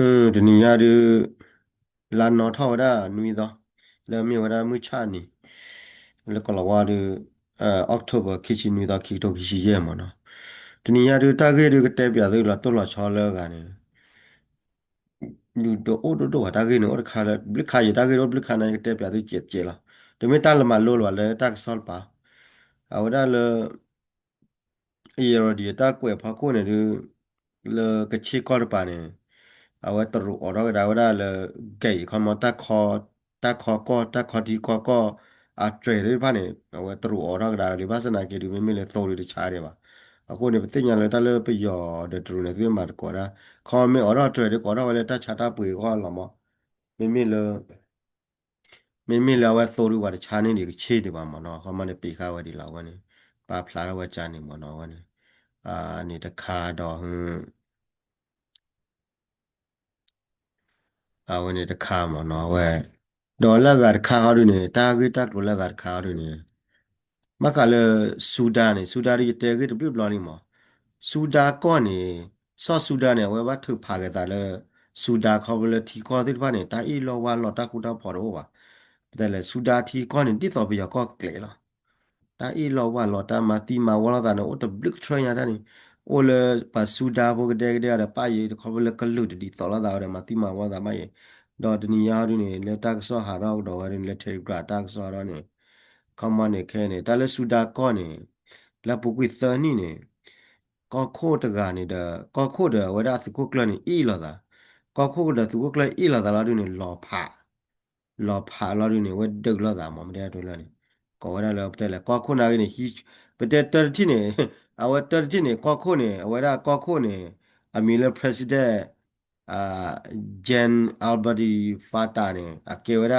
อืมဒီနေရာဒီလာနော်ထောက်တာနွေတော့လာမြေဝရမှုချနီလကလဝါဒီအဲအောက်တိုဘာခိချီနွေတော့ခိတော့ခိရှိရဲမနော်ဒီနေရာဒီတာဂက်တွေကတက်ပြသေးလားတော်လာချောလဲကနေညတော့အော်တော့တာဂက်နော်ခါလာဘလခါရတာဂက်ရောဘလခါနိုင်တက်ပြသေးကြက်ကြက်လားဒါမဲ့တာလမလို့လာလဲတက်ဆော့ပါအော်ဒါလဲအေရဒီတာကွယ်ဖာကိုနေဒီလကချီကော်ပါနေ เลยเอรอดีตากวยพาโคเนี่ยดูเลยกะชิกอร์ปาเนี่ย เอาไว้ตรุออกเราได้ว่าได้เลยเก่คอมมอตาคอตาคอก็ตาคอทีคอก็อาเทรดได้ป่ะเนี่ยเอาไว้ตรุออกเราได้หรือว่าสนาเกดูไม่มีเลยโตเลยชาเดียวป่ะအခုနေပသိညာလေတလေပယောဒတရနေဒီမှာကောရာခေါမေအော်ရထရဒီကောရာဝလေတချတာပွေခေါ်လာမမိမိလေမိမိလာဝဲဆိုရဝါချာနေဒီချေဒီပါမနော်ခေါမနေပေခါဝဒီလာဝနေပါဖလာဝဲချာနေမနော်ဝနေအာနေတခါတော့ဟွန်း အာဝနေတခါမနော်ဝဲဒေါ်လာကတခါရနေတာဂီတဒေါ်လာကတခါရနေမကလေဆူဒန်နေဆူဒန်ရီတဲဂီတပြပလာနေမဆူဒာကောနေဆော့ဆူဒန်နေဝဲဘတ်ထဖာကတာလေဆူဒာခေါ်လေတီခေါ်တဲ့ဘာနေတာအီလောဝါလော်တာခုတာဖော်တော့ပါแต่လေဆူဒာတီကောနေတိတော်ပြရကောကလေလားတာအီလောဝါလော်တာမတီမာဝလာတာ โอเลปัสุดาโบกเดกเดอะไรป้ายเขาเลกลุดดีตลอดเอาเรมาติมาว่าทำไมดอดนิยาดูเนี่ยเลตักสอหาเราดอกเรนเลเทริกราตักสอเราเนี่ยเขามาเนี่ยแค่เนี่ยแต่เลสุดาก้อนเนี่ยแล้วปุกิเตอร์นี่เนี่ยก็โคตรกันเนี่ยเดอก็โคตรเวลาสุกุกลนี่อีหรอตาก็โคตรสุกุกลอีหรอตาเราดูเนี่ยหล่อผาหล่อผาเราดูเนี่ยเวดึกเราตามองไม่ได้ดูเลยก็ว่าได้เราไปแต่ละก็คนอะไรเนี่ยฮิปแต่ตอนที่เนี่ย အဝတော်တိနေကောခုနေအဝရကောခုနေအမီလပရက်စီဒင့်အာဂျန်အယ်ဘဒီဖာတာနေအကေဝရ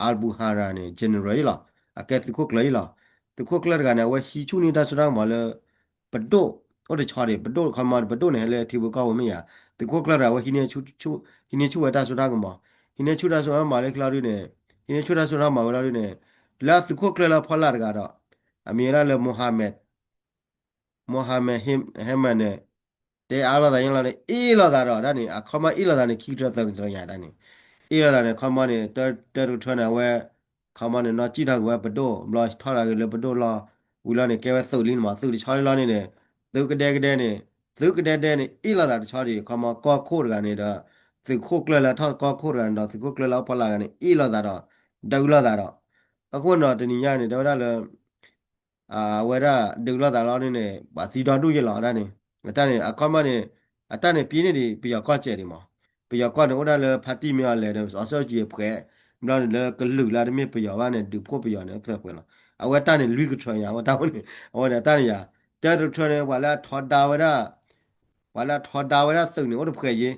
အယ်ဘူဟာရာနေဂျန်ရယ်လာအကဲတခုကလေးလာတခုကလကနေဝဟီချူနေတာစရာမလပဒိုဟိုတချာရီပဒိုခမတ်ပဒိုနေလေတီဘကောဝမီယာတခုကလရဝဟီနေချူချူဟီနေချူဝတာစရာကမဟီနေချူတာဆိုအမလေးကလာရီနေဟီနေချူတာဆိုရမဝလာရီနေလာတခုကလလာဖလာရကတော့အမီရာလေမိုဟာမက် မိုဟာမက်ဟမ်ဟမ်မန်နဲ့တဲအားလာတိုင်းလာနေအေးလာတာတော့ဒါနေအခမအေးလာတာနေခိထတဲ့ကြောရတာနေအေးလာတာနေခမနေတဲတဲရထွန်းနေဝဲခမနေနော်ကြည့်တာကဘဒိုမလားထားလာကလေဘဒိုလာဝီလာနေကဲဝဲသုတ်လင်းမှာသုတ်ချားလာနေနေသုကတဲ့ကတဲ့နေသုကတဲ့တဲ့နေအေးလာတာတခြားကြီးခမကောခိုးကနေတော့သူခိုးကလလာထောက်ကောခိုးရန်တော့သူခိုးကလလာဖလာကနေအေးလာတာတော့ဒူလာတာတော့အခုတော့တနည်းရနေတော့လည်း အာဝရဒုလတာလောင်းနေပါစီတော်တို့ရလောင်းတာနေအတန်နေအကောမနေအတန်နေပြင်းနေဒီပြကောက်ကျဲဒီမောပြကောက်နေဥဒါလေဖာတိမြော်လေတော့စောစောကြီးဖဲမလားလေကလူလာတမပြဝါနေဒီဖို့ပြနေဖက်ပွဲလောအဝတန်နေလူကထွန်ရဝတာဝင်အဝတန်တန်ရတဲတို့ထွန်နေဝါလာထော်တာဝရဝါလာထော်တာဝရစုံနေဥဒဖဲရင်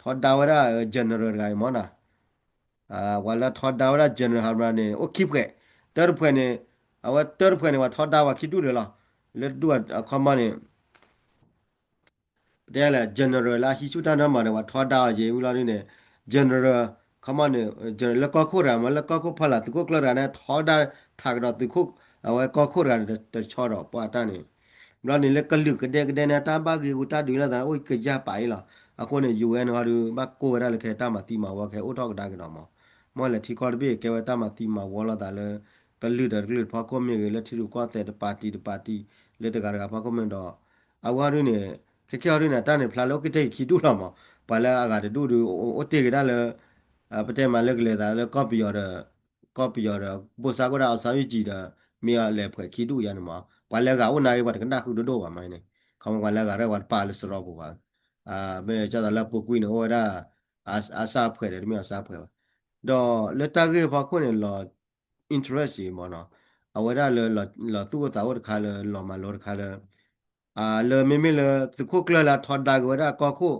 ထော်တာဝရဂျန်နရယ်ဂိုင်မောနာအာဝါလာထော်တာဝရဂျန်နရယ်ဟာမနေအိုကိဖဲတဲတို့ဖဲနေ အဝတော်ဖွယ်နေဝထောတာဝခိတုရလားလက်တူအခမနေတဲလာ general လာဟိချူတာနမနေဝထောတာရေဦးလာနေ general ခမနေ general လကခုရမလကခုဖလာတကုကလရနေထောတာထာကရတခုအဝကခုရတချောတော့ပွားတန်းနေမလာနေလကလူကတဲ့ကတဲ့နေတာဘာဂီကူတာဒူလာတာအိုကကြပိုင်လားအခုနေ UN ဟာဒီဘကိုရလည်းခဲတာမတီမာဝခဲအိုတော့ကတာကတော့မမောလည်းတီကော်ဘီကဲဝတာမတီမာဝလာတာလည်း ကလူဒကလူဖာကောမေလက်ထီကိုတဲ့ပါတီတပါတီလက်တကာကဖာကောမန်တော့အဝါရင်းနဲ့ခက်ခဲရင်းနဲ့တန်းနဲ့ဖလာလောကတိတ်ခီတူလာမှာပါလာအကတူတူအိုတေကဒါလေပတဲမလက်ကလေးဒါလေကော်ပီရကော်ပီရပိုစာကရာအစာရကြည့်တာမြေလေဖွယ်ခီတူရနမှာပါလာကအိုနိုင်ဘာကနာခုဒိုပါမိုင်းနေခေါမကလာကရဝတ်ပါလစရောဘောပါအာမေကြတာလပုကွိနောဝဒါအစာဖွယ်တယ်မြေအစာဖွယ်တော့လက်တကေဘာခွနဲ့လော interest စီမောနော်အဝရလလလသူကသာဝတခါလလောမလောတခါလအာလမေမေလသခုကလလာထော်ဒါကဝရကောခု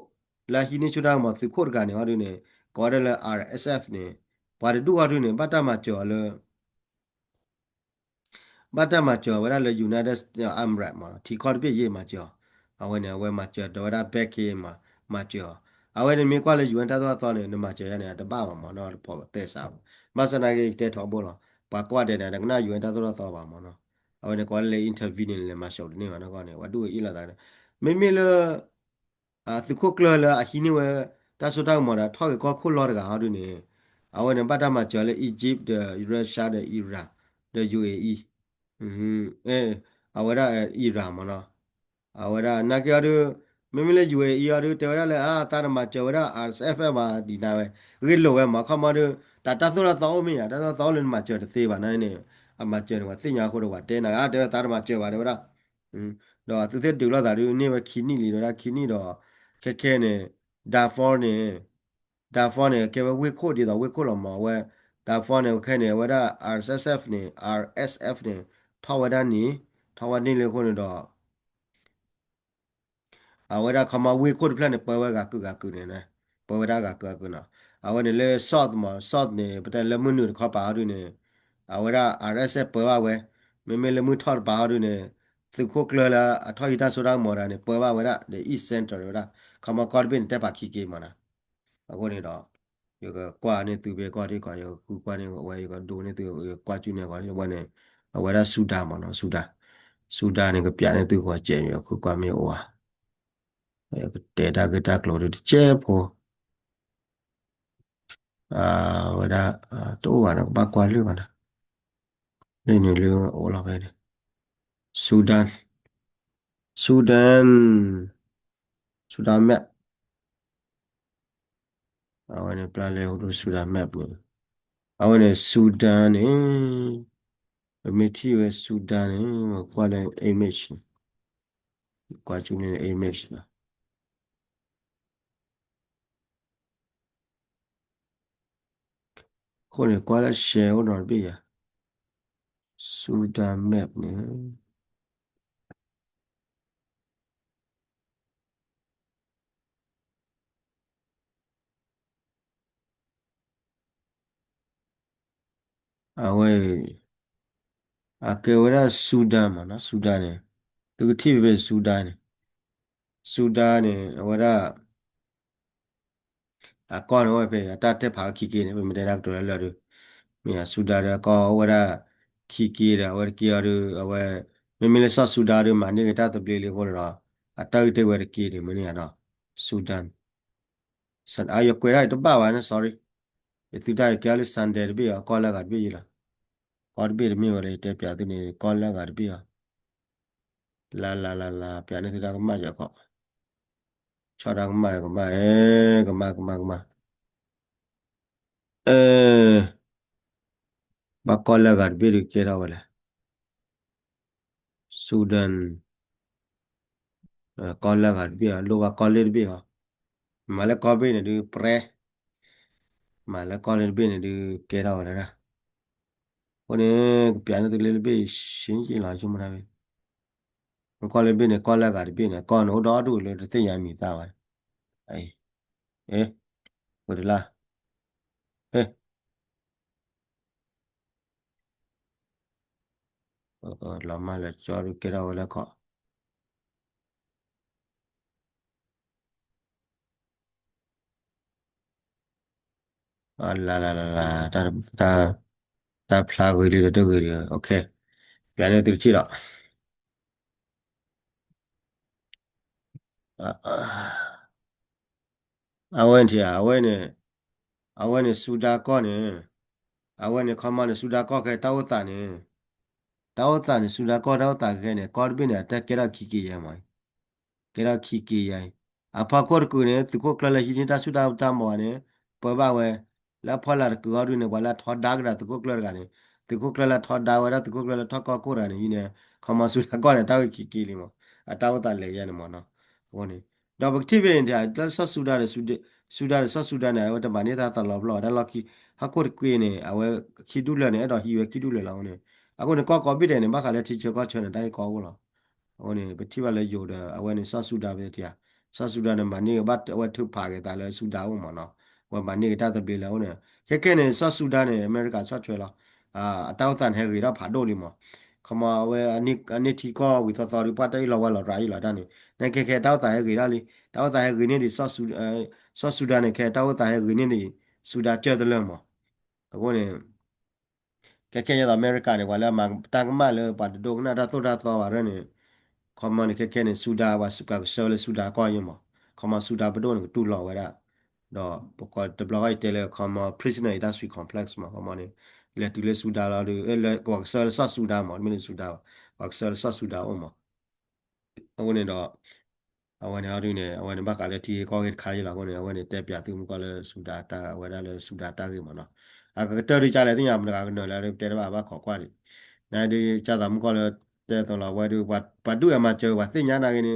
လာဟိနေချူဒါမသခုကနေဟောရနေကောရလ RSF နေဘာတူဟာရနေဘတ်တမကျော်လဘတ်တမကျော်ဝရလ United Arab မနော်ဒီကော်ပြည့်ရေးမှာကျော်အဝနေအဝဲမှာကျော်ဒေါ်ရဘက်ကေမှာမှာကျော်အဝဲနေမြေကွာလေ UN တာတော့တော့နေမှာကျော်ရနေတပပါမနော်ပေါ်တဲ့စားမဆနာကြီးတဲ့ထော်ဘောလား ပါကွာတဲ့နာကနာယူန်တာတော့တော့ပါမနော်အဝင်ကွာလေအင်တာဗျူးနေလေမရှောက်နေမှာနော်ကနေဝတ်တူအေးလာတာမေမေလအသခုကလလအဟိနေဝတဆတောက်မတာထောက်ကောခုလောတကဟာတူနေအဝင်ပတ်တမှာကျော်လေအီဂျစ်ဒ်ရုရှားဒ်အီရာဒ် UAE ဟင်းအဲအဝရအီရာမနော်အဝရနာကရတူမမလေး UAE ရတူတော်ရလဲအာတာတမှာကျော်ရ RSF မှာဒီနာပဲရေလိုပဲမခမတို့ တာတာဆိုရသောမရတာသောလင်းမှာကျော်သေးပါနိုင်နေအမကျော်ကစညာခိုးတော့တဲနာအတဲတာရမကျော်ပါတယ်ဗျာอืมတော့သူစစ်တူလာတာဒီနေဝခီနီလီတော့ခီနီတော့ခက်ခဲနေဒါဖောနေဒါဖောနေကေဝဝေခိုဒီတော့ဝေခိုလောမှာဝဲဒါဖောနေခဲနေဝဲဒါ RSF နေ RSF နေထောက်ဝဲဒါနီထောက်ဝဲနေလေခိုနေတော့အဝဲဒါခမဝေခိုဒီပလန်နေပွဲဝဲကကုကကုနေနေပွဲဝဲဒါကကုကုနော်အဝဲနေ လေ short မှာ short နေပတဲ့လမွနုခပါရနေအဝဲဒါ RSF ပွဲဝဲမေမေလမှုထောက်ပါရနေသူခိုကလလာအထောက်ရတာဆိုတာမော်ရာနေပွဲဝဲဒါ the east center ဝဲဒါခမကော်ဘင်တက်ပါခိကေမနာအခုနေတော့ယောကကွာနေသူပဲကွာဒီကွာယောကူကွာနေဝဲယောကဒိုနေသူကွာကျူနေကွာယောဝဲနေဝဲဒါဆူဒါမနော်ဆူဒါဆူဒါနေကပြနေသူကွာကျဲယောကူကွာမြေဝါတေတာကတာကလိုဒီကျဲဖို့အာဝဲဒါတော့ ဝါတော့ဘာကွာလူပါလားနေနေလူဟိုလာပဲဆူဒန်ဆူဒန်ဆူဒန်မြတ်အဝဲနေပလာလေဟိုဆူဒန်မြတ်ဘူးအဝဲနေဆူဒန်နေမေတီဝဲဆူဒန်နေကွာလေအိမ့်ချ်ကွာချူနေအိမ့်ချ် လားခုနေကွာလာရှယ်ဟိုတော့ပြရဆူဒန်မြတ်နေအဝဲအကေဝရဆူဒန်မနော်ဆူဒန်နေသူတိပဲဆူဒန်နေဆူဒန်နေဝရ အကောနော်ပဲအတတက်ဖာခိကေနေပဲမတဲ့တော့တော်လာတယ်မြာဆူဒန်ကောဝရခိကေရဝရကီရအဝဲမမလေးဆဆူဒန်ရမနေကတတပလေးလေးခေါ်တော့အတောက်တဲ့ဝရကီရမနေရတော့ဆူဒန်စန်အယကွေရိုက်တော့ပါဝါနော် sorry ဒီတိုင်ကလေးစန်တယ်ပြီကောလာကပြီလားကော်ဘီမြေဝရတဲ့ပြတဲ့နေကောလာကပြီလာလာလာလာပြနေတဲ့ကမှရကောချော်တာကမှကမှအဲကမှကမှကမှအဲဘာကောလာကပြီရကေရာဝလာဆူဒန်ကောလာကပြီလောကကောလေပြီဟာမလကောဘီနေဒီပရဲမလကောလေဘီနေဒီကေရာဝလာလားဟိုနေပြန်နေတဲ့လေဘီရှင်းကြည့်လာချင်မလားပဲကောလေဘီနေကော 저랑 말, 그만, 에이, 그만, 그만, 그만. 에, 막 걸려가, 미리 깨라오래. 수단, 걸려가, 비야, 누가 걸릴 비야. 말에 거비는 그, 프레. 말에 걸릴 비는 그, 깨라오래라. 오늘, 그, 피아노 들릴 비, 신지, 라지, 뭐라, 비. နေစူဒါကောခဲတောက်တာနေတောက်တာနေစူဒါကောတောက်တာခဲနေကော်ဘင်းနေတက်ကြရခီကီရမိုင်းကြရခီကီရိုင်အဖာကောကူနေသူကိုကလလဟီနေတာစူဒါ တမောနေပပဝဲလာဖလာကောရနေဝလာထော်ဒါဂရာသူကိုကလကနေသူကိုကလလာထော်ဒါဝရသူကိုကလလာထော်ကောကိုရနေနေခမစူဒါကောနေတောက်ခီကီလီမောအတောက်တာလေရနေမောနော်ဟိုနေတော့ဘက်တီဗင်တဲ့တက်ဆဆူဒါရဆူဒဆူဒါရဆဆူဒါ နေဝတမနေတာတလောဘလောဒါလော်ကီဟာကိုကွေးနေအဝဲခီဒူလနေအဲ့တော့ဟီဝဲခီဒူလလောင်းနေအခုနေကောကောပိတယ်နေမခါလဲတီချေကောချွန်နေတိုင်းကောဘူးလားဟိုနေပတိပါလဲယိုတယ်အဝဲနေဆဆူဒါပဲတရားဆဆူဒါနေမနေဘတ်အဝဲထုဖာကေတာလဲဆူဒါဦးမနော်ဝမနေတတ်တယ်လေဦးနေခက်ခဲနေဆဆူဒါနေအမေရိကဆော့ ချွဲလားအာအတောက်တန်ဟဲရီတော့ဖာဒိုလီမောခမဝဲအနိအနိတီကောဝီသောတော်ရီပတ်တိုင်လောဝဲလောရာရီလာတန်းနေနေခဲခဲတောက်တာဟဲရီလာလီတောက်တာဟဲရီနေဒီဆော့ဆူအဲဆော့ဆူဒါနေခဲတောက်တာဟဲရီနေဒီဆူဒါကျတဲ့လဲမောအခုနေကဲကဲရအမေရိကန်နေဝလာမတန်ကမလေပတ်ဒိုကနာဒါသောဒါသောရနေခမန်ကဲကဲနေဆူဒါဝါစုကဆောလေဆူဒါကောယမခမဆူဒါဘဒိုနေတူလောဝဲတာတော့ပကတဘလိုက်တယ်လေကမ prisoner industry complex မှာကမနေ လေတူလေဆူဒါလာလေလေကွာဆာဆာဆူဒါမှာမင်းဆူဒါကွာဆာဆာဆူဒါအမအခုနေတော့အဝန်ရရင်းနဲ့အဝန်ဘက်ကလည်းတီကောက်ခါရလာကောနေအဝန်နဲ့တက်ပြသူမကလည်းဆူဒါတာအဝန်လည်းဆူဒါတာကြီးမနော်အကတော်ရီကြလည်းတင်ရမလားကတော့လည်းတဲဘာဘာခေါ်ကွာတယ်နိုင်ဒီကြတာမကလည်းတဲတော်လာဝဲဒီဘတ်ဘတ်ဒူအမကျော်ဝသိညာနာကနေ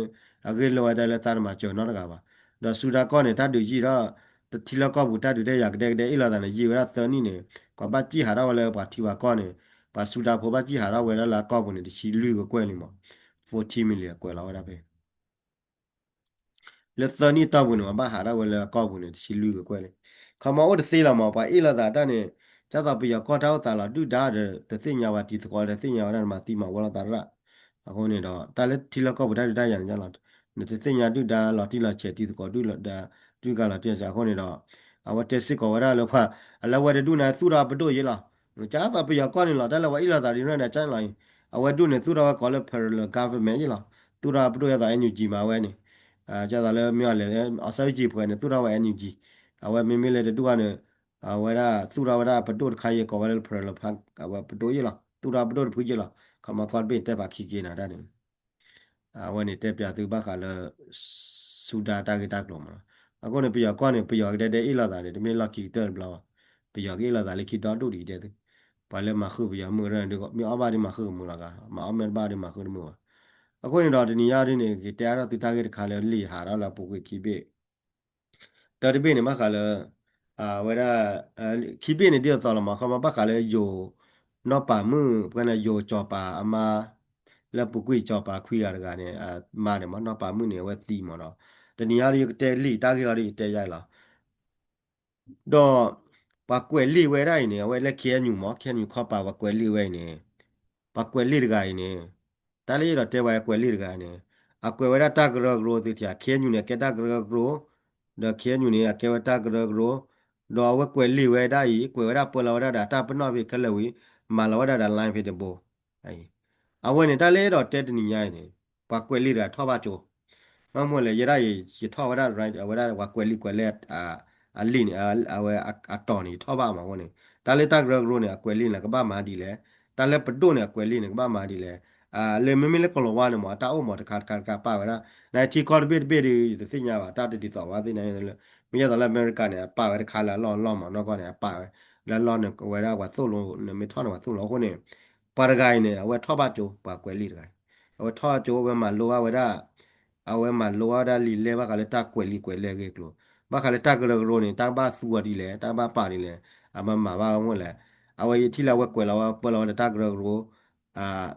အကေလောတယ်လည်းတာမကျော်နော်တကပါတော့ဆူဒါကောနေတတ်တူကြီးတော့တီလကောဘူတတ်တူတဲ့ရကတဲ့တဲ့ဣလာတဲ့ရေဝရသနီနေက ဘာကြည့်ဟာတော့လည်းဘာတီဝါကောနေဘာဆူဒါဖိုဘာကြည့်ဟာတော့ဝဲလာကောဘူးနေဒီချီလူကိုကွဲနေမှာ40 million ကွဲလာဝဲတာပဲလက်သနီတော့ဘူးနော်ဘာဟာတော့ဝဲလာကောဘူးနေဒီချီလူကိုကွဲလေခမောတ်သေးလာမှာပါဣလာတာတနဲ့ကျတော့ပြကောတောက်တာလာဒုဒါတဲ့သိညာဝတီသကောတဲ့သိညာဝရမှာတီမှာဝလာတာရအခုနေတော့တာလက်တီလကောဘူတတ်တူတရန်ကြလားနေသိညာဒုဒါလာတီလာချက်တီသကောဒုလာဒါဒုကလာတင်စားခုနေတော့ အဝတက်စစ်ကောဝရလောဖအလဝရဒုနာသုရာပတို့ရလားကြာတာပြကောနေလာတယ်လဝဣလာတာဒီနဲ့ကျန်လိုက်အဝဒုနေသုရာကောလဖရလဂါဗမန်ရလားသူရာပတို့ရတာအန်ယူဂျီမှာဝဲနေအာကြာတာလည်းမြလေအဆောက်ကြီးဖွယ်နေသူရာဝဲအန်ယူဂျီအဝမေမေလေတူကနေအဝရသူရာဝရပတို့ခိုင်ကောဝလဖရလဖန်အဝပတို့ရလားသူရာပတို့ဖူးကြလားခမကောဘေတက်ပါခိကေနာတဲ့အဝနေတက်ပြသူဘကလည်းစူဒါတာဂက်တာကလုံးမလား အခုနေပြရကွာနေပြရတဲ့တဲ့ဣလာတာလေဒီမေလကီတဲ့ဘလာပြရကေလာတာလေခိတော်တို့ဒီတဲ့ဘာလဲမခုပြရမှုရတဲ့ကမြောအဘာဒီမခုမလာကမအမေဘာဒီမခုမှုအခုနေတော့ဒီနေရာဒီနေတရားတော့သူသားကေတခါလေလီဟာတော့လာပုကွေခိပေတော်ဒီပေနေမခါလေအာဝရခိပေနေတဲ့တော်လမခမဘခါလေယိုနော်ပါမှုဘယ်နဲ့ယိုကြောပါအမလက်ပုကွေကြောပါခွေရတကနေအာမာနေမနော်ပါမှုနေဝဲတီမနော် တနေရာဒီတဲလီတာကေရီတဲရိုက်လာတော့ပါကွယ်လိဝဲတိုင်းနေဝဲလက်ခဲညူမခဲညူခောပါပါကွယ်လိဝဲနေပါကွယ်လိတကိုင်းနေတာလေးတော့တဲဝဲကွယ်လိတကိုင်းနေအကွယ်ဝဲတာဂရဂရိုတိတခဲညူနေကတာဂရဂရိုဒခဲညူနေအခဲဝတာဂရဂရိုတော့ဝဲကွယ်လိဝဲတိုင်းကွယ်ဝဲတာပေါ်လာဝဲတာတာပနော့ပြီကလဝီမာလာဝဲတာလိုင်းဖြစ်တဲ့ဘောအဲအဝဲနေတာလေးတော့တဲတနီညိုင်းနေပါကွယ်လိတာထောပါချို မမွလေရရရထောဝဲတာ right ဝဲတာဝကွယ်လိကွယ်လက်အာအလင်းအဝဲအတော်နေထောပါမှာဝင်တာလေတဂရဂရိုနေအကွယ်လင်းလကဘာမာဒီလေတာလေပတုနေအကွယ်လင်းနေကဘာမာဒီလေအာလေမမလေကလောဝါနေမတာအုံမတခါတခါကပါဝရနိုင်တီကော်ဘစ်ဘစ်ဒီသိညာပါတာတီတော့ဝါသိနေတယ်မြရတော့အမေရိကန်နေပါဝရခါလာလောလောမနော်ကနေပါဝလာလောနေဝဲရဝသုလုံးနေမထောနေဝသုလုံးခုနေပါရဂိုင်းနေအဝဲထောပါကျိုပါကွယ်လီတကိုင်အဝဲထောကျိုဝဲမှာလောဝဲရ အဝဲမှာလောဝဒါလီလေဘကလည်းတာကွယ်လီကွယ်လေကေကလို့ဘာခလေတကရကရိုနေတာဘာသူဝဒီလေတာဘာပါဒီလေအမမဘာဝလေအဝေတီလာဝကွယ်လာဝပလောတကရကရိုအာ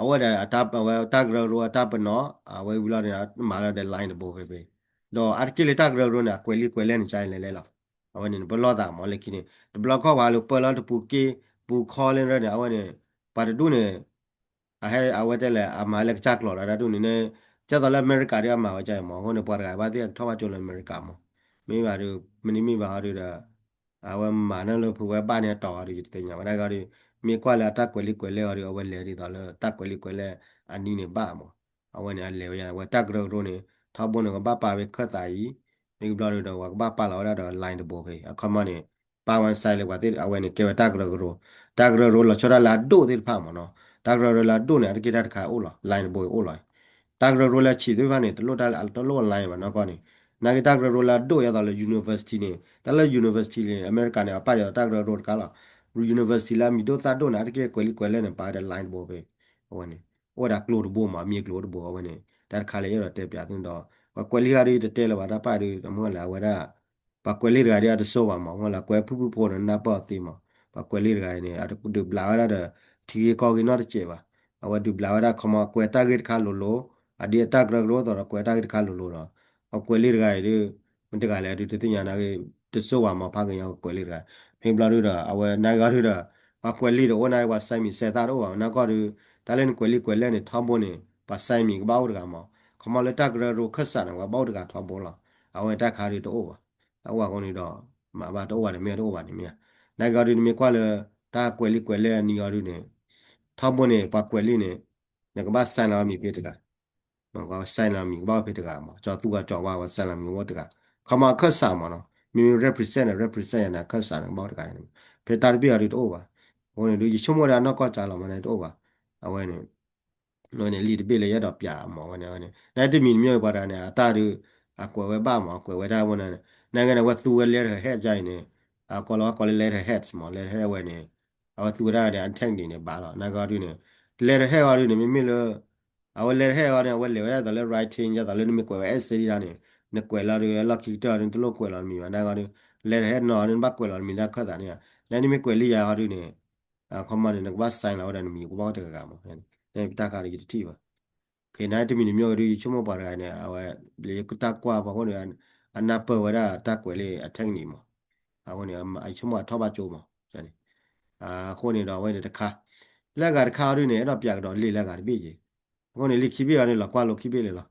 အဝဒအတာပဝတကရရိုအတာပနောအဝေဝလာနေမာလာတဲ့ line ဘောပဲပဲတော့အကီလေတကရရိုနာကွယ်လီကွယ်လဲနေချိုင်းလဲလဲလားအဝနေဘလောတာမောလေကိနေဘလောခေါ်ပါလို့ပလောတပူကေပူခေါ်လင်းရတဲ့အဝနေပါတူနေ အဟဲအဝတဲလေအမာလက်ချကလော်တာတူနေနေကျတော့လည်းအမေရိကတွေကမှာကြိုင်မောဟိုနေပေါ်ကဘာတဲ့ထောက်ကျလို့အမေရိကမောမိပါတို့မနီမိပါတို့တာအဝမာနလို့ဖူဝဲပါနေတော်ရီတင်ညာမဒါကရီမြေကွာလာတက်ကွယ်လေးကွယ်လဲရီအဝဲလဲရီတော့လဲတက်ကွယ်လေးကွယ်လဲအနီးနေပါမောအဝဲနေလဲရဝဲတက်ကြောရိုနေထောက်ပွန်းကဘာပါပဲခတ်တာကြီးမိဘလို့တော့ဘာပါလာတော့ line တဘောပဲအခမနေပါဝန်ဆိုင်လေဝတဲ့အဝဲနေကေဝတက်ကြောရိုတက်ကြောရိုလာချရလာဒိုတဲ့ဖာမနော် တက်ကြောရိုလာဒိုနေအကိတတ်ခါအိုလာ line ဘောအိုလာတာဂရရိုလာချီတွေကနေတလို့တာတလို့လိုင်းပါနော်ကောနေနာဂတာဂရရိုလာတို့ရတာလေ university နေတလဲ university လေအမေရိကန်နေအပါရတာဂရရိုကလာ university လာမီတို့သာတို့နာတကယ်ကွယ်လီကွယ်လဲနေပါတဲ့ line ဘောပဲဟိုကနေဟိုဒါကလိုဒဘောမှာမြေကလိုဒဘောဟိုကနေဒါခါလေရတဲ့ပြသွင်းတော့ကွယ်လီဟာရီတဲလပါတာပါရီမဟုတ်လားဝရပါကွယ်လီရာရီအတဆိုးပါမှာဟုတ်လားကွယ်ဖူးဖူးပေါ်နာပါသေးမှာပါကွယ်လီရာရီနေအတကူဒဘလာရတဲ့ တီကောကီနော်တကျေပါအဝဒဘလာရခမကွယ်တာဂက်ခါလိုလိုအဒီအတက်ဂရဂရောတော့ကွယ်တာခါလိုလိုတော့အကွယ်လေးတကရည်မတကလည်းဒီတင်ညာနာကေတဆိုးဝါမှာဖခင်ရောက်ကွယ်လေးတကဖိဘလာတို့တော့အဝဲနိုင်ကားတို့တော့အကွယ်လေးတော့နိုင်ဝါဆိုင်မီစေတာတော့နာကောတို့တလည်းကွယ်လေးကွယ်လဲနေထောင်းပေါ်နေပါဆိုင်မီကဘောက်တကမှာခမလက်တက်ဂရရောခက်ဆန်ကဘောက်တကထောင်းပေါ်လာအဝဲတက်ခါတွေတော့ပါအဝါကောင်းနေတော့မဘာတော့ဝါနေမြေတော့ဝါနေမြေနိုင်ကားတို့နေကွာလေတာကွယ်လေးကွယ်လဲနီရောတို့နေ ထောင်းပေါ်နေပါကွယ်လေးနေငကဘာဆန်လာမီပြတကနော်ကဆိုင်လာမီဘာဖြစ်တကမှာကြောသူကကြောဘာဝဆိုင်လာမီဝတ်တကခမခတ်ဆာမနော်မီ represent represent ရနာခတ်ဆာနဘောတကဖေတာပြရတော့ပါဝင်လူချုံမရနောက်ကကြလာမနေတော့ပါအဝဲနေနော်နေလီတပိလေရတော့ပြမောဝင်နေနိုင်တမီမြေပါတာနေအတာတူအကွယ်ဝဲပါမောကွယ်ဝဲတာဝင်နေနိုင်ငံဝဲသူဝဲလဲဟဲ့ကြိုင်နေအကောလောကောလဲလဲဟက်စ်မောလဲဟဲ့ ဝဲနေအဝသူရတဲ့အထက်နေနေပါတော့နာဂါတူနေလဲဟဲ့ဝါတူနေမိမိလို့ awe le he wa ne awe le wa da le writing ya da le mi ko e se ya ne ne ko la ri la ki ta rin to lo ko la mi wa na ga ni le he no ni ba ko la mi na kha da ne ya ni mi ko li ya ga ri ne a ko ma ne ne ba sign la wa da ni mi ko ba ta ga ma ne ta ka ri ti ba ke na ti mi ni myo ri chu mo ba ra ne awe le ku ta kwa ba ko ne ana pa wa da ta ko le a thang ni mo awe ne ai chu mo tho ba chu mo ja ni a ko ne da wa ne ta kha လက်ကတခါရင်းနဲ့အဲ့တော့ပြတော့လေလက်ကတပြည့်ကြီးကိုနေလိခိပိရတယ်လားကွာလို့ခိပိလေလား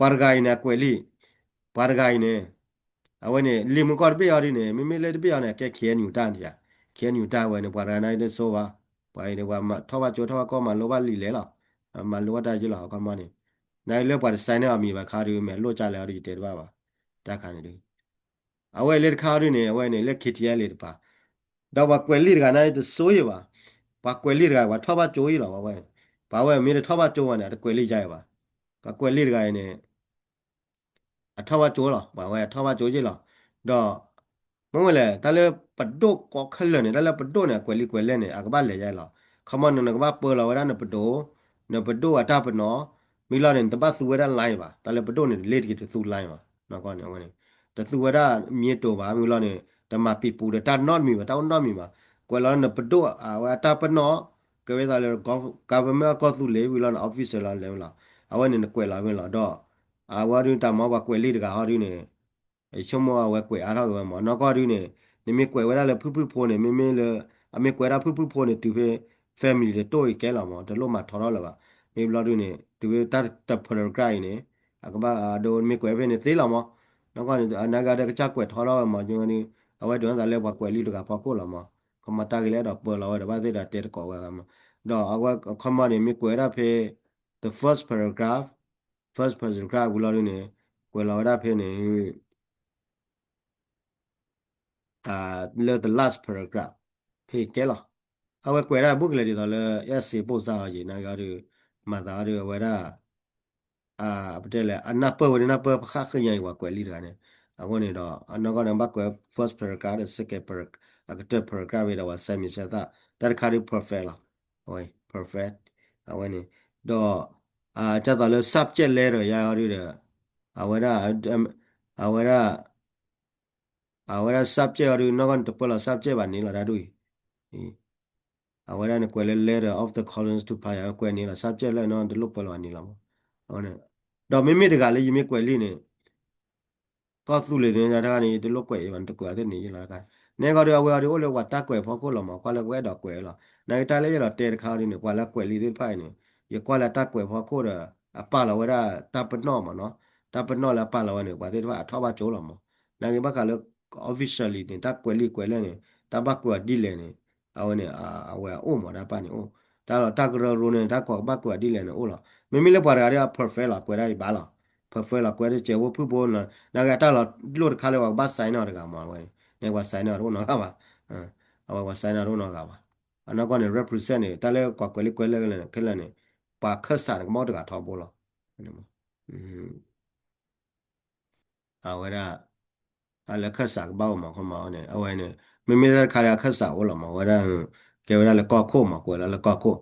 ပါရဂိုင်နဲ့ကွယ်လိပါရဂိုင်နဲ့အဝဲနဲ့လီမကောပိရတယ်နဲ့မိမိလေတပိရနဲ့ကဲခဲညူတန်တရခဲညူတဝဲနဲ့ပါရနိုင်တဲ့ဆိုပါပါရတဲ့ကွာမထောပါကျော်ထောကောမလောပါလီလေလားမလောတာကြီးလားကမနေနိုင်လေပါဆိုင်နေအမိပါခါရီမဲလွတ်ကြလေရတဲ့ပါပါတခါနေတယ်အဝဲလေခါရီနဲ့အဝဲနဲ့လက်ခစ်တရလေပါ တော့ပါကွယ်လိကနိုင်တဲ့ဆိုရပါပါကွယ်လိကပါထောပါကြိုးရလားပါဝဲဘာဝဲမင်းထောပါကြိုးရတယ်ကွယ်လိကြရပါကကွယ်လိကရနေအထောပါကြိုးလားဘာဝဲထောပါကြိုးကြီးလားတော့မုံလေတလည်းပဒုကောခလနေတလည်းပဒုနေကွယ်လိကွယ်လဲနေအကဘာလေရလားခမနနကဘာပေါ်လာဝရနပဒုနပဒုအတာပနောမိလာနေတပတ်စုဝရလိုင်းပါတလည်းပဒုနေလေတကီစုလိုင်းပါနော်ကောနေဝနေတစုဝရမြေတောပါမိလာနေ တမပိပူတာနော့မီပါတောင်းနော့မီပါကွယ်လာနပဒုအာဝတာပနောကဝေသာလေ government ကောသူလေဝီလာ officer လာလေလာအဝနေကွယ်လာဝင်လာတော့အဝရင်းတမောဘကွယ်လေးတကဟာရင်းနေအချုံမောဝကွယ်အားတော့မောနော်ကောရင်းနေနိမေကွယ်ဝရလေဖုဖုဖိုးနေမင်းမင်းလေအမေကွယ်ရဖုဖုဖိုးနေတူဖေ family တွေတော့ကဲလာမောတလို့မှထော်တော့လာပါမေဘလာရင်းနေတူဖေတတ်တဖရဂရိုင်းနေအကဘာဒိုမေကွယ်ဖေနေသေးလာမောနော်ကောအနာဂတ်ကကြကွယ်ထော်တော့မောညိုနေ အဝဒွန်းသာလေဘကွယ်လေးတကဖောက်ကိုလာမောကမတာကလေးတော့ပေါ်လာတော့ဘာသေးတာတဲကောကမှာတော့အကွာခမနေမြကွယ်ရဖေ the first paragraph first paragraph ဘူးလို့နေကွယ်လာရဖေနေအာ the last paragraph ဖေကဲလာအကွာကွယ်ရဘုကလေးတော့လေ essay ပို့စားရည်နာကြရမသားရဝရအာပတဲလေအနာပဝရနာပခခညိုင်ဝကွယ်လီတာနေ အခုနေတော့အနောကနေဘကွယ် first paragraph second paragraph အကတဲ့ paragraph ရတော့ semi စတာတခါရီ perfect လားဟို perfect အဝနေတော့အာတက်တော့လဲ subject လဲတော့ရရရအဝရအဝရအဝရ subject ရနော်ကန်တပလာ subject ပါနေလာတူအဝရနဲ့ကွယ်လဲ letter of the columns to fire ကွယ်နေလာ subject လဲနော်တလို့ပလာနေလာမဟုတ်နဲ့တော့မိမိတကလည်းယမိကွယ်လေးနေ ก็สุเลยเนี่ยถ้านี่ตลกกวยมันตะกวยတဲ့นี่ละกันနေကရဝရโอเลဝတာကွယ်ဖောကိုလမကွာလကွဲတော့ကွယ်လားနိုင်တလည်းရတော့တဲတခါလေးနေကွာလကွယ်လီသေးဖိုင်နေရကွာလတာကွယ်ဖောကိုရအပလာဝရတပနောမနော်တပနောလာပလာဝနေကွာတဲ့တော့အထောပါကျိုးလမနိုင်ဘကလည်း officially နေတာကွယ်လီကွယ်လဲနေတဘကွယ်ဒီလဲနေအဝနေအဝဲအိုမဒါပါနေအိုဒါတော့တကရရိုနေတာကွာဘကွယ်ဒီလဲနေအိုလားမိမိလည်းပါရရ perfect လားကွယ်ရပါလား perfect လားကွယ်တဲ့ကျေဝဖူးပေါ်လားနာကတာလားလို့ခါလဲဝဘာဆိုင်တော့တကမှာဝဲနေဝဆိုင်တော့နော်ကပါအဝဝဆိုင်တော့နော်ကပါအနောက်ကနေ represent နေတာလဲကွာကွယ်လေးကွယ်လေးကလည်းခက်လည်းနေပါခက်စားကမောတကထောက်ပေါ်လားအဲ့မှာอืมအဝရအလခက်စားဘောက်မှာခမောနေအဝဲနေမမေခါရခက်စားဝလားမဝရကဲဝရလကောခိုမှာကွယ်လကောခို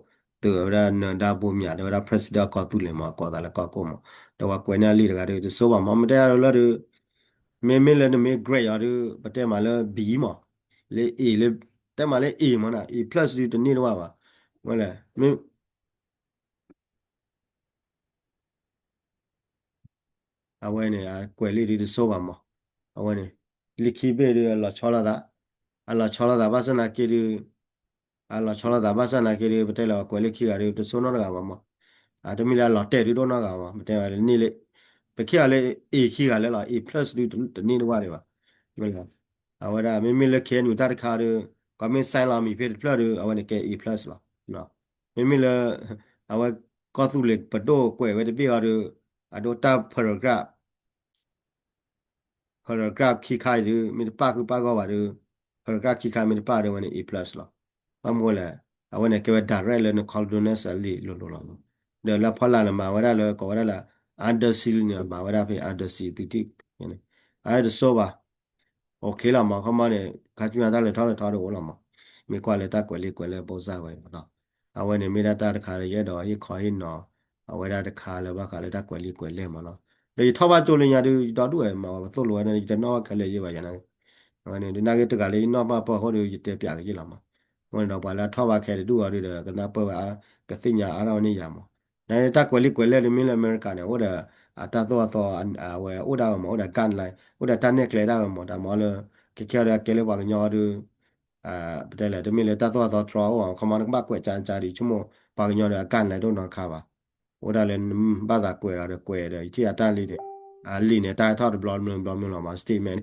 သူရနဒါဘူမြဒါရ president ကောသူလေမှာကောတာလကောခိုမှာတော့ကွယ်နေလီတကတည်းဆိုပါမမတဲရလို့မေမေလည်းမေ grade ရတယ်ပတဲမှာလည်း B မှာလေ A လေတဲမှာလည်း A မှာနာ A+ ဒီတနေ့တော့ပါဟုတ်လားမင်းအဝဲနေအကွယ်လေးဒီဆိုပါမအဝဲနေလိခိဘေရလာချောလာတာအလာချောလာတာဘာစနာကေရီ အလာချောလာတာဘာစနာကေရီပတဲလာကွယ်လေးခိရတယ်တဆိုးတော့ကပါမအတမီလာလာတဲ့ဒီတော့နာကပါမတဲလေနေလေပခေကလည်း A ခိကလည်းလာ A+ ဒီတနေ့တော့ပါဒီမှာအဝရမင်းမလက်ခဲနူတတ်ခါရကမင်းဆိုင်လာမီဖေဖလရအဝနကေ A+ လာနော်မင်းမလအဝကောသူလေပတိုကွယ်ဝဲတပြရအဒိုတာ paragraph paragraph ခိခိုင်လူမိပါကူပါကောပါလူ paragraph ခိခိုင်မိပါတော့ဝင် a plus လော အမောလဲအဝင်ကေဝ direct လဲ colonus ali လို့လို့လောเดี๋ยวละพอละมาว่าละก็ว่าละ under seal เนี่ยมาว่าไป under seal ติติเนี่ยအဲ့ဒါဆိုပါโอเคละมาเข้ามาเนี่ยกาจุยาตาเลยท้อเลยท้อတော့ละมามีกว่าเลยตาကွယ်လေးကွယ်လေးပုံစားไว้เนาะအဝဲနေမိတာတခါလေရတော့ဟိခေါ်ဟိနော်အဝဲတာတခါလေဘာခါလေတကွယ်လေးကွယ်လေးမနော်လေထောပါတိုလင်ရတူတော်တူရဲ့မသို့လိုနေတနောခလေရပါရနာဟိုနေဒီနာကတကလေးနော်ပါပေါ်ဟိုဒီတဲပြကြည့်လာမှာ ဟိုတော့ပါလာထောပါခဲတူရတူကနာပေါ်ပါကသိညာအားရောနေရမှာနိုင်တကွယ်လေးကွယ်လေးမင်းအမေရိကန်နဲ့ဟိုဒါအတာတော့တော့အဝဲဟိုဒါမဟိုဒါကန်လိုက်ဟိုဒါတန်နဲ့ကလေးဒါမဒါမလို့ကဲကရကလေးပါညောတူအာပတဲလေတမီလေတတော့တော့ draw အောင်ခမန်ကဘကွယ်ချန်ချာဒီချမပါညောရကန်လိုက်တော့တော့ခါပါဟိုဒါလေဘာသာကွယ်ရတယ်ကွယ်တယ်ဒီအတန်လေးတဲ့အာလီနေတာထောက်ဘလော့မလို့ဘလော့မလို့မှာ statement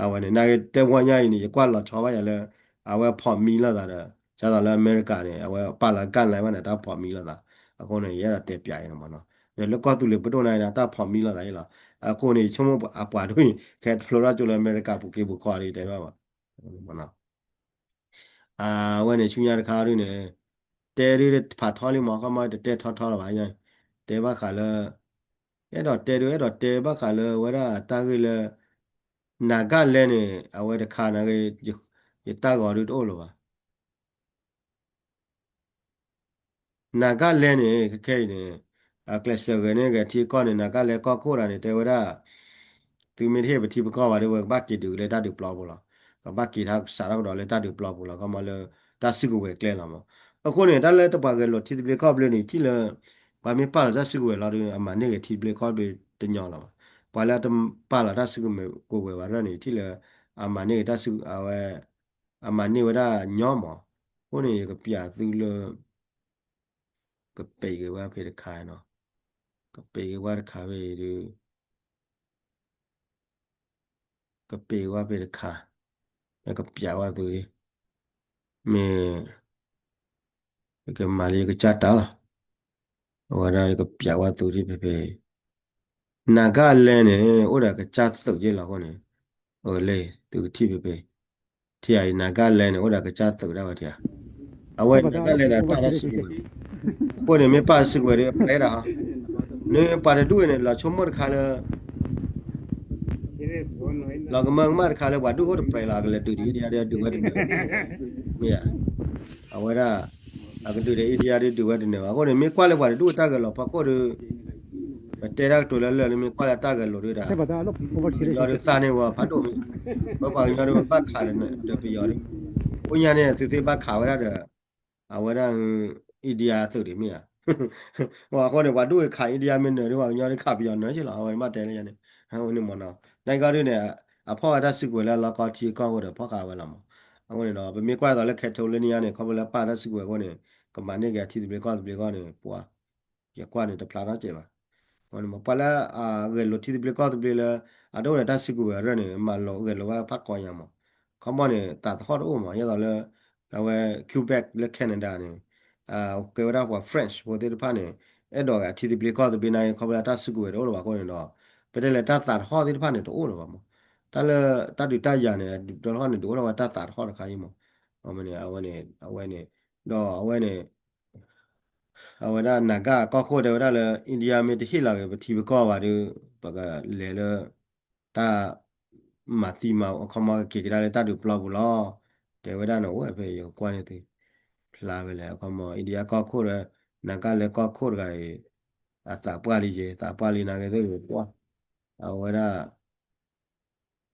အဝနေနာကတဲဝညာရင်ကွာလောချောပါရလဲ အဝဲဖော်မီလာတာကျတော့လဲအမေရိကန်နဲ့အဝဲပါလာကန်လိုက်မနဲ့တာဖော်မီလာတာအခုနေရတာတက်ပြရင်မနော်လေကောတူလေပဒိုနိုင်တာတာဖော်မီလာတာရလားအခုနေချုံမအပွားတို့ကက်ဖလိုရာကျိုလအမေရိကပူကေဘူခွာလေးတယ်ပါမနော်အာဝဲနေချူညာတခါရင်းနေတဲရီဖာထောလေးမောကမတဲထောထောလာပါရင်တဲဘခါလဲအဲ့တော့တဲရအဲ့တော့တဲဘခါလဲဝဲတာတာကြီးလဲနာကလဲနေအဝဲတခါနာကြီး ရတာကော်တို့လို့ပါနာကလဲနေခခဲနေအကလစရနေကတီကောနေနာကလဲကောကိုရာနေတဲဝဲတာသူမီသေးပတိပကောပါတော့ဘက်ကီတူလေတာတူပလောဘောလားဘက်ကီထားစားတော့လေတာတူပလောဘောလားကမလဲတာစီကိုဝဲကလဲလာမအခုနေတာလဲတပါကလို့တီပလေကောပလေနေတီလဲဘာမပါတာစီကိုဝဲလာတော့အမနေကတီပလေကောပလေတညောလာပါလာတပါလာတာစီကိုမေကိုဝဲပါရနေတီလဲအမနေတာစီအဝဲ အမနေဝဒညောမဟိုနေကပြသူလဲကပေကဝါဖေးခိုင်နော်ကပေကဝါခါဝေးဒီကပေဝါဖေးခါကပြဝါသူဒီမေကမာလီကချတာလားဝါရကပြဝါသူဒီဖေဖေနာကလဲနေဥဒါကချသုတ်ရ ထီအိနာကလဲနေဥဒါကချသုတ်တော့တရားအဝဲနာကလဲတာပါလားစီကိုနေမပါစီကိုရပလဲတာနေပါရတူနေလာချုံမခါလာလာကမန်မတ်ခါလာဝါဒူဟိုပလဲလာကလေးတူဒီဒီရတူဝတ်နေမရအဝဲရာအကတူဒီဒီရတူဝတ်နေပါကိုနေမကွာလေဝါဒူတာကလောပကိုရတဲ ရတူလဲလဲမကွာတာကလောရတာ Se bata lo over sire. လောရစာနေဝါဖတ်တော့ဘဘာညောရပတ်ခါရနေတပြရောပညာနဲ့စစ်စစ်ပတ်ခါဝရတဲ့အဝဲရာအိဒီယာသုတ်ဒီမရဟိုခေါ်နေဝါဒူခါအိဒီယာမင်းနေတော့ညောရခပြရောနော်ချလာဟိုမတဲလေရနေဟိုနေမနော်နိုင်ကားရနေအဖော်အဒစစ်ကွယ်လာလာကောတီကောဝရဖောက်ကာဝလာမအခုနေတော့ဗမေကွာတော့လက်ခက်ထုံလင်းရနေခေါ်မလာပါဒစစ်ကွယ်ကောနေကမနေကတီဒီဘကောဒီဘကောနေပွာရကွာနေတပလာတော့ကျေပါဟိုနေ မပလာအာဂေလိုတီဒီဘကောဒီဘလာအတော့ရတစစ်ကွယ်ရနေမလောဂေလောဖတ်ကောရမခေါမနေတာတော့တော့မရတော့လေဝဲ Quebec လက်ကန်နာနေအာကေဝရာဖ French ဘောတေဖာနေအဲ့တော့တီဒီဘကောဒီဘနိုင်ခေါမလာတစစ်ကွယ်တော့လို့ပါကောနေတော့ပဒလေတတ်တာဟောဒီဖာနေတော့လို့ပါမတလတတ်တရနေတော့ဟောနေတော့တော့တတ်တာဟောတခါကြီးမအမနေအဝနေအဝနေတော့အဝနေအ ဝဒနာကကောခိုတယ်ဝဒလအိန္ဒိယမေတဟိလာကေပတိဘကောပါဒီပကလေလတာမတိမအခမကေကြရတတ်ပလဘူးလောတေဝဒနော်ဝဲဖေယောကွာနေတိဖလာပဲလေအခမအိန္ဒိယကောခိုရနာကလေကောခိုရကအသာပွားလီရေသာပွားလီနာကေတဲ့ပွားအဝဒ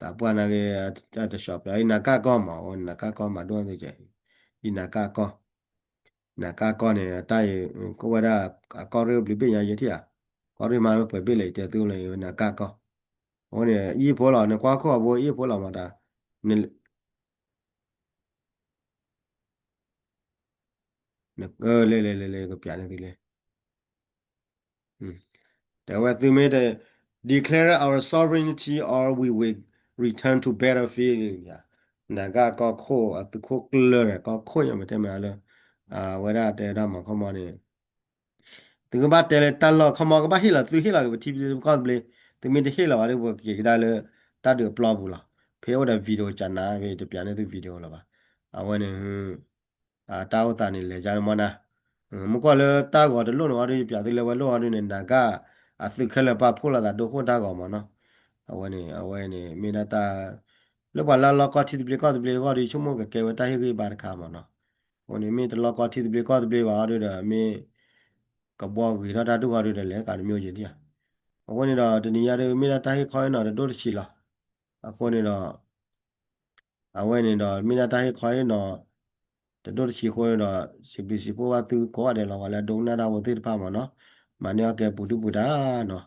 တာပွားနာကေတရှော့ပြအိနာကကောမဟောနာကကောမတော့သေးချေအိနာကကော နာကကောနေတိုင်ကိုဝရကောရီဘလီပညာယတိယာကောရီမာပပိလေတသူလေနာကကောဟောနေဤဘောလာနေကွာခောဘောဤဘောလာမတာနေနကလေလေလေလေကိုပြနေသည်လေဟွန်းတဝက်သူမေးတဲ့ declare our sovereignty or we will return to battlefield ညာနာကကောခောအတခောကလရကောခောရမတဲ့မလား အာဝရတေရမခမောနေသူကဘာတဲလေတလခမောကဘာဟိလာသူဟိလာကဘာတီဗီကောဘလေသူမင်းတဟိလာဘာလို့ကေကဒါလေတတ်တယ်ပလော့ဘူးလားဖေဟောတဲ့ဗီဒီယိုချန်နာပဲတပြန်နေသူဗီဒီယိုလာပါအဝနေဟင်းအာတာဝတာနေလေဂျာမနာမကောလေတာကောတလွတ်တော်ရပြသေးလေဝလွတ်တော်နေတာကအသခလပဖိုလာတာဒိုခွန်တာကောမနော်အဝနေအဝနေမင်းတာလောပါလာလကတိဘလကတိဘလကတိချုံမကကေဝတာဟိကိဘာခါမနော် နေမိတလောကတိပလေကောတပလေပါရတဲ့မေကဘောဂီရတာဒုဟာရတဲ့လေကာမျိုးချင်းတရားအခုနေတော့တနည်းရတဲ့မိနာတာဟေခေါင်းတော့တို့ချီလာအခုနေတော့အဝဲနေတော့မိနာတာဟေခေါင်းတော့တို့ချီခေါ်တော့စီပီစီပေါ်ဝသူကောရတယ်လောကလည်းဒုံနာတာဝသိတပါမနော်မနေ့ကပုဒုပုဒါနော်